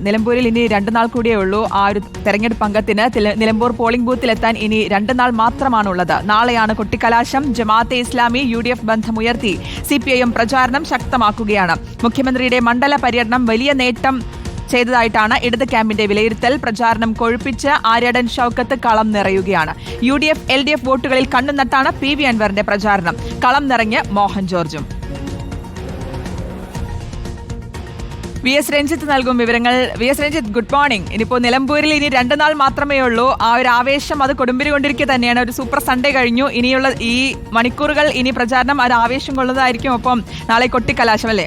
നിലമ്പൂരിൽ ഇനി രണ്ടു നാൾ കൂടിയേ ഉള്ളൂ. ആ ഒരു തെരഞ്ഞെടുപ്പ് അംഗത്തിന് നിലമ്പൂർ പോളിംഗ് ബൂത്തിലെത്താൻ ഇനി രണ്ടു നാൾ മാത്രമാണുള്ളത്. നാളെയാണ് കൊട്ടിക്കലാശം Jamaat e Islami U D F ബന്ധമുയർത്തി C P I M പ്രചാരണം ശക്തമാക്കുകയാണ്. മുഖ്യമന്ത്രിയുടെ മണ്ഡല പര്യടനം വലിയ നേട്ടം ചെയ്തതായിട്ടാണ് ഇടത് ക്യാമ്പിന്റെ വിലയിരുത്തൽ. പ്രചാരണം കൊഴുപ്പിച്ച് ആര്യടൻ ഷൌക്കത്ത് കളം നിറയുകയാണ്. U D F L D F വോട്ടുകളിൽ കണ്ണുനട്ടാണ് പി വി അൻവറിന്റെ പ്രചാരണം. കളം നിറഞ്ഞ് മോഹൻ ജോർജും. വി എസ് രഞ്ജിത്ത് നൽകും വിവരങ്ങൾ. V S Ranjith good morning ഇനിയിപ്പോ നിലമ്പൂരിൽ ഇനി രണ്ടുനാൾ മാത്രമേ ഉള്ളൂ. ആ ഒരു ആവേശം അത് കൊടുമ്പിരി കൊണ്ടിരിക്കുക തന്നെയാണ്. ഒരു സൂപ്പർ സൺഡേ കഴിഞ്ഞു. ഇനിയുള്ള ഈ മണിക്കൂറുകൾ ഇനി പ്രചാരണം ഒരു ആവേശം കൊള്ളുന്നതായിരിക്കും. ഒപ്പം നാളെ കൊട്ടിക്കലാശം അല്ലേ?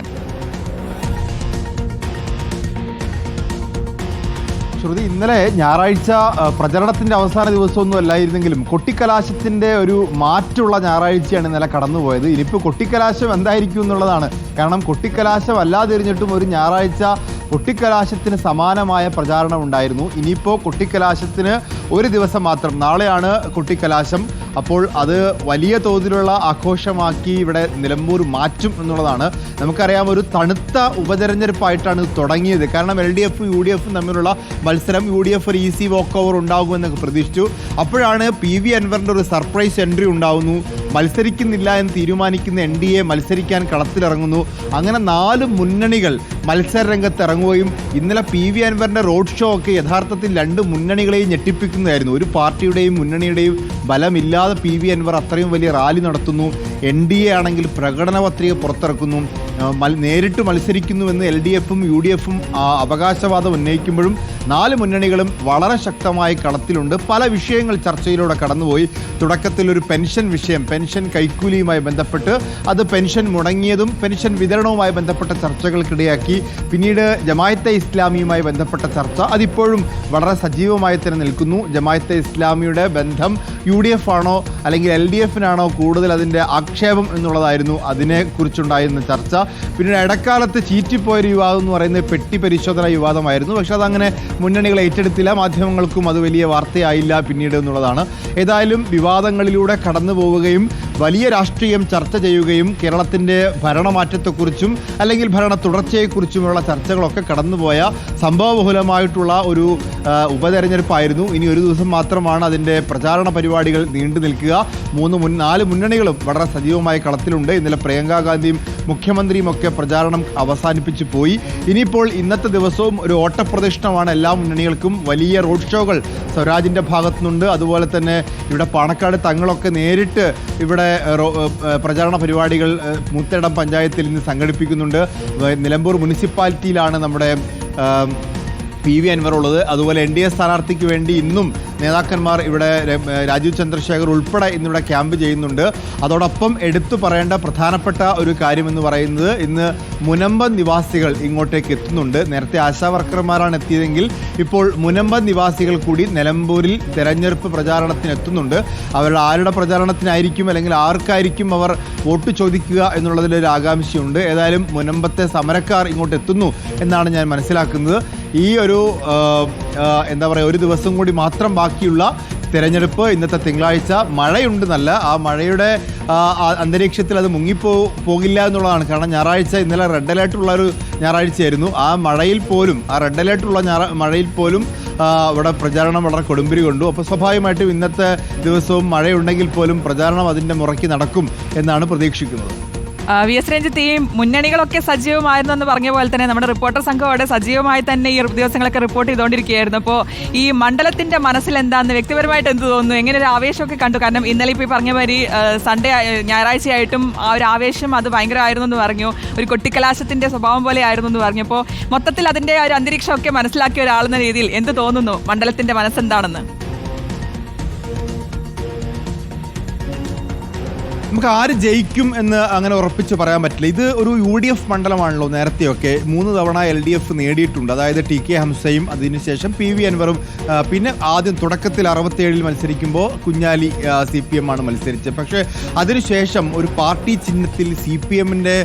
ശ്രുതി ഇന്നലെ ഞായറാഴ്ച പ്രചരണത്തിന്റെ അവസാന ദിവസമൊന്നും അല്ലായിരുന്നെങ്കിലും കൊട്ടിക്കലാശത്തിന്റെ ഒരു മാറ്റുള്ള ഞായറാഴ്ചയാണ് ഇന്നലെ കടന്നുപോയത്. ഇനിയിപ്പോൾ കൊട്ടിക്കലാശം എന്തായിരിക്കും എന്നുള്ളതാണ്. കാരണം കൊട്ടിക്കലാശം അല്ലാതിരിഞ്ഞിട്ടും ഒരു ഞായറാഴ്ച കൊട്ടിക്കലാശത്തിന് സമാനമായ പ്രചാരണം ഉണ്ടായിരുന്നു. ഇനിയിപ്പോൾ കൊട്ടിക്കലാശത്തിന് ഒരു ദിവസം മാത്രം. നാളെയാണ് കൊട്ടിക്കലാശം. അപ്പോൾ അത് വലിയ തോതിലുള്ള ആഘോഷമാക്കി ഇവിടെ നിലമ്പൂർ മാറ്റും എന്നുള്ളതാണ്. നമുക്കറിയാം ഒരു തണുത്ത ഉപതെരഞ്ഞെടുപ്പായിട്ടാണ് ഇത് തുടങ്ങിയത്. കാരണം എൽ ഡി എഫും യു ഡി എഫും തമ്മിലുള്ള മത്സരം യു ഡി എഫ് ഒരു ഈസി വോക്ക് ഓവർ ഉണ്ടാകുമെന്നൊക്കെ പ്രതീക്ഷിച്ചു. അപ്പോഴാണ് പി വി അൻവറിന്റെ ഒരു സർപ്രൈസ് എൻട്രി ഉണ്ടാവുന്നു. മത്സരിക്കുന്നില്ല എന്ന് തീരുമാനിക്കുന്ന എൻ ഡി എ മത്സരിക്കാൻ കളത്തിലിറങ്ങുന്നു. അങ്ങനെ നാല് മുന്നണികൾ മത്സര രംഗത്ത് ഇറങ്ങുകയും ഇന്നലെ പി വി അൻവറിന്റെ റോഡ് ഷോ ഒക്കെ യഥാർത്ഥത്തിൽ രണ്ട് മുന്നണികളെയും ഞെട്ടിപ്പിക്കുന്നതായിരുന്നു. ഒരു പാർട്ടിയുടെയും മുന്നണിയുടെയും ബലമില്ലാതെ പി വി അൻവർ അത്രയും വലിയ റാലി നടത്തുന്നു. എൻ ഡി എ ആണെങ്കിൽ പ്രകടന പത്രിക പുറത്തിറക്കുന്നു. നേരിട്ട് മത്സരിക്കുന്നുവെന്ന് എൽ ഡി എഫും യു ഡി എഫും അവകാശവാദം ഉന്നയിക്കുമ്പോഴും നാല് മുന്നണികളും വളരെ ശക്തമായി കളത്തിലുണ്ട്. പല വിഷയങ്ങൾ ചർച്ചയിലൂടെ കടന്നുപോയി. തുടക്കത്തിൽ ഒരു പെൻഷൻ വിഷയം പെൻഷൻ കൈക്കൂലിയുമായി ബന്ധപ്പെട്ട് അത് പെൻഷൻ മുടങ്ങിയതും പെൻഷൻ വിതരണവുമായി ബന്ധപ്പെട്ട ചർച്ചകൾക്കിടയാക്കി. പിന്നീട് ജമായത്തെ ഇസ്ലാമിയുമായി ബന്ധപ്പെട്ട ചർച്ച അതിപ്പോഴും വളരെ സജീവമായി തന്നെ നിൽക്കുന്നു. ജമായത്തെ ഇസ്ലാമിയുടെ ബന്ധം യു ഡി എഫ് ആണോ അല്ലെങ്കിൽ എൽ ഡി എഫിനാണോ കൂടുതൽ അതിന്റെ ആക്ഷേപം എന്നുള്ളതായിരുന്നു അതിനെക്കുറിച്ചുണ്ടായിരുന്ന ചർച്ച. പിന്നീട് ഇടക്കാലത്ത് ചീറ്റിപ്പോയൊരു വിവാദം എന്ന് പറയുന്നത് പെട്ടി പരിശോധന വിവാദമായിരുന്നു. പക്ഷെ അതങ്ങനെ മുന്നണികൾ ഏറ്റെടുത്തില്ല. മാധ്യമങ്ങൾക്കും അത് വലിയ വാർത്തയായില്ല പിന്നീട് എന്നുള്ളതാണ്. ഏതായാലും വിവാദങ്ങളിലൂടെ കടന്നു പോവുകയും വലിയ രാഷ്ട്രീയം ചർച്ച ചെയ്യുകയും കേരളത്തിന്റെ ഭരണമാറ്റത്തെക്കുറിച്ചും അല്ലെങ്കിൽ ഭരണ തുടർച്ചയെക്കുറിച്ചുമുള്ള ചർച്ചകളൊക്കെ കടന്നുപോയ സംഭവബഹുലമായിട്ടുള്ള ഒരു ഉപതെരഞ്ഞെടുപ്പായിരുന്നു. ഇനി ഒരു ദിവസം മാത്രമാണ് അതിന്റെ പ്രചാരണ പരിപാടികൾ നീണ്ടു നിൽക്കുക. മൂന്ന് മുൻ നാല് മുന്നണികളും വളരെ സജീവമായ കളത്തിലുണ്ട്. ഇന്നലെ പ്രിയങ്കാ ഗാന്ധിയും മുഖ്യമന്ത്രിയും ഒക്കെ പ്രചാരണം അവസാനിപ്പിച്ചു പോയി. ഇനിയിപ്പോൾ ഇന്നത്തെ ദിവസവും ഒരു ഓട്ടപ്രദക്ഷിണമാണ് എല്ലാ മുന്നണികൾക്കും. വലിയ റോഡ് ഷോകൾ സ്വരാജിന്റെ ഭാഗത്തുനിന്നുണ്ട്. അതുപോലെ തന്നെ ഇവിടെ പാണക്കാട് തങ്ങളൊക്കെ നേരിട്ട് ഇവിടെ ഏഹ് പ്രചാരണ പരിപാടികൾ മുത്തേടം പഞ്ചായത്തിൽ ഇന്ന് സംഘടിപ്പിക്കുന്നുണ്ട്. നിലമ്പൂർ മുനിസിപ്പാലിറ്റിയിലാണ് നമ്മുടെ പി വി അൻവർ ഉള്ളത്. അതുപോലെ എൻ ഡി എ സ്ഥാനാർത്ഥിക്ക് വേണ്ടി ഇന്നും നേതാക്കന്മാർ ഇവിടെ രാജീവ് ചന്ദ്രശേഖർ ഉൾപ്പെടെ ഇന്നിവിടെ ക്യാമ്പ് ചെയ്യുന്നുണ്ട്. അതോടൊപ്പം എടുത്തു പറയേണ്ട പ്രധാനപ്പെട്ട ഒരു കാര്യമെന്ന് പറയുന്നത് ഇന്ന് മുനമ്പ നിവാസികൾ ഇങ്ങോട്ടേക്ക് എത്തുന്നുണ്ട്. നേരത്തെ ആശാ വർക്കർമാരാണ് എത്തിയതെങ്കിൽ ഇപ്പോൾ മുനമ്പ നിവാസികൾ കൂടി നിലമ്പൂരിൽ തെരഞ്ഞെടുപ്പ് പ്രചാരണത്തിന് എത്തുന്നുണ്ട്. അവരുടെ ആരുടെ പ്രചാരണത്തിനായിരിക്കും അല്ലെങ്കിൽ ആർക്കായിരിക്കും അവർ വോട്ട് ചോദിക്കുക എന്നുള്ളതിലൊരു ആകാംക്ഷയുണ്ട്. ഏതായാലും മുനമ്പത്തെ സമരക്കാർ ഇങ്ങോട്ട് എത്തുന്നു എന്നാണ് ഞാൻ മനസ്സിലാക്കുന്നത്. ഈ ഒരു എന്താ പറയുക ഒരു ദിവസം കൂടി മാത്രം ബാക്കിയുള്ള തിരഞ്ഞെടുപ്പ് ഇന്നത്തെ തിങ്കളാഴ്ച. മഴയുണ്ടെന്നല്ല ആ മഴയുടെ അന്തരീക്ഷത്തിൽ അത് മുങ്ങിപ്പോ പോകില്ല എന്നുള്ളതാണ്. കാരണം ഞായറാഴ്ച ഇന്നലെ റെഡ് അലേർട്ടുള്ള ഒരു ഞായറാഴ്ചയായിരുന്നു. ആ മഴയിൽ പോലും ആ റെഡ് അലേർട്ടുള്ള ഞായറ മഴയിൽ പോലും ഇവിടെ പ്രചാരണം വളരെ കൊടുമ്പിരി കൊണ്ടു. അപ്പോൾ സ്വാഭാവികമായിട്ടും ഇന്നത്തെ ദിവസവും മഴയുണ്ടെങ്കിൽ പോലും പ്രചാരണം അതിന്റെ മുറയ്ക്ക് നടക്കും എന്നാണ് പ്രതീക്ഷിക്കുന്നത്. വി എസ് രഞ്ജിത്ത് ഈ മുന്നണികളൊക്കെ സജീവമായിരുന്നു എന്ന് പറഞ്ഞ പോലെ തന്നെ നമ്മുടെ റിപ്പോർട്ടർ സംഘം അവിടെ സജീവമായി തന്നെ ഈ ദിവസങ്ങളൊക്കെ റിപ്പോർട്ട് ചെയ്തുകൊണ്ടിരിക്കുകയായിരുന്നു. അപ്പോൾ ഈ മണ്ഡലത്തിന്റെ മനസ്സിൽ എന്താന്ന് വ്യക്തിപരമായിട്ട് എന്ത് തോന്നുന്നു? എങ്ങനെ ഒരു ആവേശമൊക്കെ കണ്ടു? കാരണം ഇന്നലെ ഇപ്പോൾ പറഞ്ഞ മാതിരി സൺഡേ ഞായറാഴ്ചയായിട്ടും ആ ഒരു ആവേശം അത് ഭയങ്കരമായിരുന്നു എന്ന് പറഞ്ഞു. ഒരു കൊട്ടിക്കലാശത്തിന്റെ സ്വഭാവം പോലെ ആയിരുന്നു എന്ന് പറഞ്ഞു. അപ്പോൾ മൊത്തത്തിൽ അതിന്റെ ഒരു അന്തരീക്ഷമൊക്കെ മനസ്സിലാക്കിയ ഒരാളെന്ന രീതിയിൽ എന്ത് തോന്നുന്നു? മണ്ഡലത്തിന്റെ മനസ്സെന്താണെന്ന്? നമുക്ക് ആര് ജയിക്കും എന്ന് അങ്ങനെ ഉറപ്പിച്ച് പറയാൻ പറ്റില്ല. ഇത് ഒരു യു ഡി എഫ് മണ്ഡലമാണല്ലോ നേരത്തെയൊക്കെ. മൂന്ന് തവണ എൽ ഡി എഫ് നേടിയിട്ടുണ്ട്. അതായത് ടി കെ ഹംസയും അതിനുശേഷം പി വി അൻവറും പിന്നെ ആദ്യം തുടക്കത്തിൽ അറുപത്തേഴിൽ മത്സരിക്കുമ്പോൾ കുഞ്ഞാലി സി പി എം ആണ് മത്സരിച്ചത്. പക്ഷേ അതിനുശേഷം ഒരു പാർട്ടി ചിഹ്നത്തിൽ സി പി എമ്മിന്റെ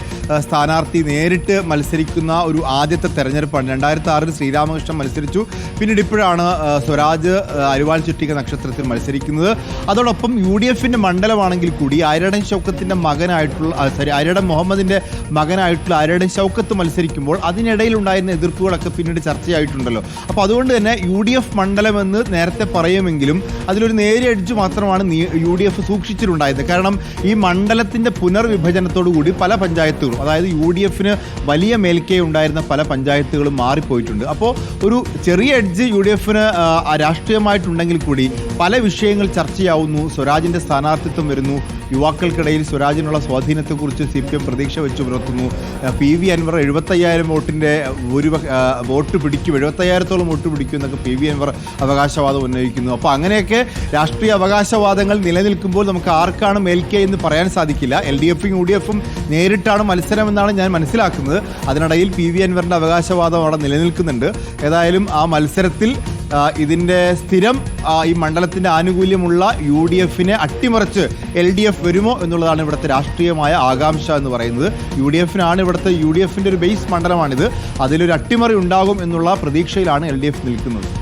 സ്ഥാനാർത്ഥി നേരിട്ട് മത്സരിക്കുന്ന ഒരു ആദ്യത്തെ തെരഞ്ഞെടുപ്പാണ്. രണ്ടായിരത്തി ആറിൽ ശ്രീരാമകൃഷ്ണൻ മത്സരിച്ചു. പിന്നീട് ഇപ്പോഴാണ് സ്വരാജ് അരിവാൾ ചുറ്റിക നക്ഷത്രത്തിൽ മത്സരിക്കുന്നത്. അതോടൊപ്പം യു ഡി എഫിന്റെ മണ്ഡലമാണെങ്കിൽ കൂടി ആയിരട ആര്യടൻ ഷൗക്കത്തിന്റെ മകനായിട്ടുള്ള സോറി അരടൻ മുഹമ്മദിന്റെ മകനായിട്ടുള്ള അരടൻ ഷൗക്കത്ത് മത്സരിക്കുമ്പോൾ അതിനിടയിൽ ഉണ്ടായിരുന്ന എതിർപ്പുകളൊക്കെ പിന്നീട് ചർച്ചയായിട്ടുണ്ടല്ലോ. അപ്പോൾ അതുകൊണ്ട് തന്നെ യു ഡി എഫ് മണ്ഡലമെന്ന് നേരത്തെ പറയുമെങ്കിലും അതിലൊരു നേരിയ എഡ്ജ് മാത്രമാണ് യു ഡി എഫ് സൂക്ഷിച്ചിട്ടുണ്ടായത്. കാരണം ഈ മണ്ഡലത്തിന്റെ പുനർവിഭജനത്തോടുകൂടി പല പഞ്ചായത്തുകളും അതായത് യു ഡി എഫിന് വലിയ മേൽക്കൈ ഉണ്ടായിരുന്ന പല പഞ്ചായത്തുകളും മാറിപ്പോയിട്ടുണ്ട്. അപ്പോൾ ഒരു ചെറിയ എഡ്ജ് യു ഡി എഫിന് രാഷ്ട്രീയമായിട്ടുണ്ടെങ്കിൽ കൂടി പല വിഷയങ്ങൾ ചർച്ചയാവുന്നു സ്വരാജിന്റെ സ്ഥാനാർത്ഥിത്വം വരുന്നു യുവാക്കൾക്കിടയിൽ സ്വരാജിനുള്ള സ്വാധീനത്തെക്കുറിച്ച് സി പി എം പ്രതീക്ഷ വെച്ച് പുലർത്തുന്നു. പി വി അൻവർ എഴുപത്തയ്യായിരം വോട്ടിന്റെ ഒരു വോട്ട് പിടിക്കും. എഴുപത്തയ്യായിരത്തോളം വോട്ട് പിടിക്കും എന്നൊക്കെ പി വി അൻവർ അവകാശവാദം ഉന്നയിക്കുന്നു. അപ്പോൾ അങ്ങനെയൊക്കെ രാഷ്ട്രീയ അവകാശവാദങ്ങൾ നിലനിൽക്കുമ്പോൾ നമുക്ക് ആർക്കാണ് മേൽക്കൈ എന്ന് പറയാൻ സാധിക്കില്ല. എൽ ഡി എഫും യു ഡി എഫും നേരിട്ടാണ് മത്സരമെന്നാണ് ഞാൻ മനസ്സിലാക്കുന്നത്. അതിനിടയിൽ പി വി അൻവറിന്റെ അവകാശവാദം അവിടെ നിലനിൽക്കുന്നുണ്ട്. ഏതായാലും ആ മത്സരത്തിൽ ആ, ഇതിന്റെ സ്ഥിരം ഈ മണ്ഡലത്തിന്റെ ആനുകൂല്യമുള്ള യു ഡി എഫിനെ അട്ടിമറിച്ച് എൽ ഡി എഫ് വരുമോ എന്നുള്ളതാണ് ഇവിടുത്തെ രാഷ്ട്രീയമായ ആകാംക്ഷ എന്ന് പറയുന്നത്. യു ഡി എഫിനാണ് ഇവിടുത്തെ യു ഡി എഫിന്റെ ഒരു ബേസ് മണ്ഡലമാണിത്. അതിലൊരു അട്ടിമറി ഉണ്ടാകും എന്നുള്ള പ്രതീക്ഷയിലാണ് എൽ ഡി എഫ് നിൽക്കുന്നത്.